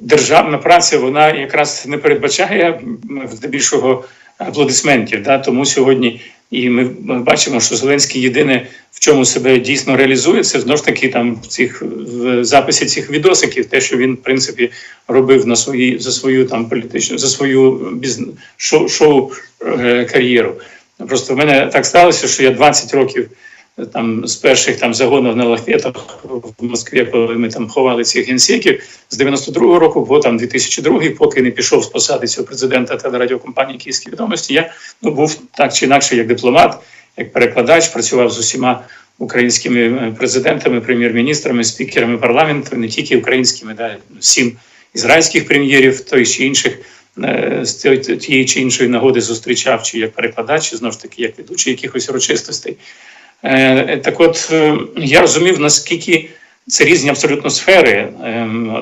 державна праця вона якраз не передбачає здебільшого аплодисментів. Да? Тому сьогодні і ми бачимо, що Зеленський єдине в чому себе дійсно реалізує, це знову ж таки там в цих в записі цих відосиків, те, що він в принципі робив на свої за свою там політичну за свою бізнес шоу, шоу е, кар'єру. Просто в мене так сталося, що я 20 років е, там з перших там загонів на лафетах в Москві, коли ми там ховали цих генсеків, з 92-го року по там 2002, поки не пішов з посади цього президента телерадіокомпанії Київські відомості, я ну був так чи інакше як дипломат, як перекладач, працював з усіма українськими е, президентами, прем'єр-міністрами, спікерами парламенту, не тільки українськими, да, сім ізраїльських прем'єрів, той чи інших е, з тієї чи іншої нагоди зустрічав, чи як перекладач, чи знову ж таки як ведучий якихось урочистостей. Е, Так от е, я розумів, наскільки це різні абсолютно сфери. Ем,